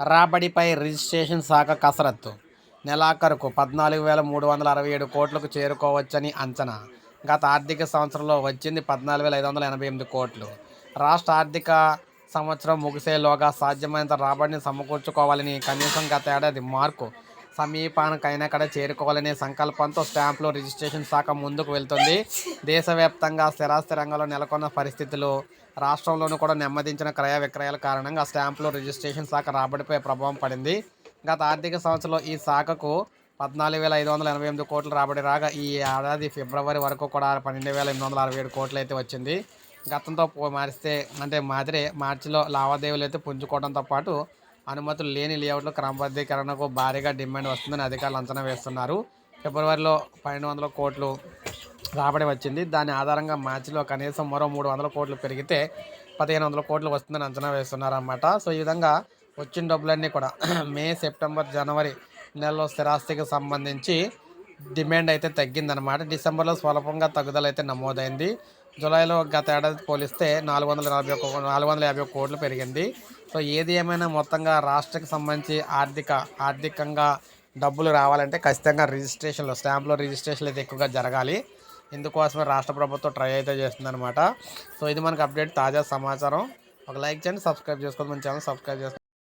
రాబడిపై registration శాఖ కసరత్తు. నెలాఖరుకు పద్నాలుగు వేల మూడు వందల అరవై ఏడు కోట్లకు చేరుకోవచ్చని అంచనా. గత ఆర్థిక సంవత్సరంలో వచ్చింది పద్నాలుగు వేల ఐదు వందల ఎనభై ఎనిమిది కోట్లు. రాష్ట్ర ఆర్థిక సంవత్సరం ముగిసేలోగా సాధ్యమైనంత రాబడిని సమకూర్చుకోవాలని కనీసం గత ఏడాది మార్కు సమీపానికైనా చేరుకోవాలనే సంకల్పంతో స్టాంపులు రిజిస్ట్రేషన్ శాఖ ముందుకు వెళ్తుంది. దేశవ్యాప్తంగా స్థిరాస్తి రంగంలో నెలకొన్న పరిస్థితులు రాష్ట్రంలోనూ కూడా నెమ్మదించిన క్రయ విక్రయాల కారణంగా స్టాంపులు రిజిస్ట్రేషన్ శాఖ రాబడిపై ప్రభావం పడింది. గత ఆర్థిక సంవత్సరంలో ఈ శాఖకు పద్నాలుగు వేల ఐదు వందల ఎనభై ఎనిమిది కోట్లు రాబడి రాగా ఈ ఏడాది ఫిబ్రవరి వరకు కూడా పన్నెండు వేల ఎనిమిది వందల అరవై ఏడు కోట్లు అయితే వచ్చింది. గతంతో పో మారిస్తే అంటే మాదిరే మార్చిలో లావాదేవీలు అయితే పుంజుకోవడంతో పాటు అనుమతులు లేని లేఅవుట్లో క్రమబద్ధీకరణకు భారీగా డిమాండ్ వస్తుందని అధికారులు అంచనా వేస్తున్నారు. ఫిబ్రవరిలో పన్నెండు వందల కోట్లు రాబడి వచ్చింది. దాని ఆధారంగా మార్చిలో కనీసం మరో మూడు వందల కోట్లు పెరిగితే పదిహేను వందల కోట్లు వస్తుందని అంచనా వేస్తున్నారు అన్నమాట సో ఈ విధంగా వచ్చిన డబ్బులన్నీ కూడా మే సెప్టెంబర్ జనవరి నెలలో స్థిరాస్తికి సంబంధించి డిమాండ్ అయితే తగ్గిందనమాట డిసెంబర్లో స్వల్పంగా తగ్గుదల అయితే నమోదైంది. జూలైలో గత ఏడాది పోలిస్తే నాలుగు వందల నలభై ఒక్క నాలుగు వందల యాభై ఒక్క కోట్లు పెరిగింది. సో ఏది ఏమైనా మొత్తంగా రాష్ట్రకి సంబంధించి ఆర్థిక ఆర్థికంగా డబ్బులు రావాలంటే ఖచ్చితంగా రిజిస్ట్రేషన్లో స్టాంపులో రిజిస్ట్రేషన్లు అయితే ఎక్కువగా జరగాలి. ఇందుకోసమే రాష్ట్ర ప్రభుత్వం ట్రై అయితే చేస్తుందన్నమాట. సో ఇది మనకు అప్డేట్ తాజా సమాచారం. ఒక లైక్ చేయండి సబ్స్క్రైబ్ చేసుకోండి. మన ఛానల్ సబ్స్క్రైబ్ చేసుకోండి.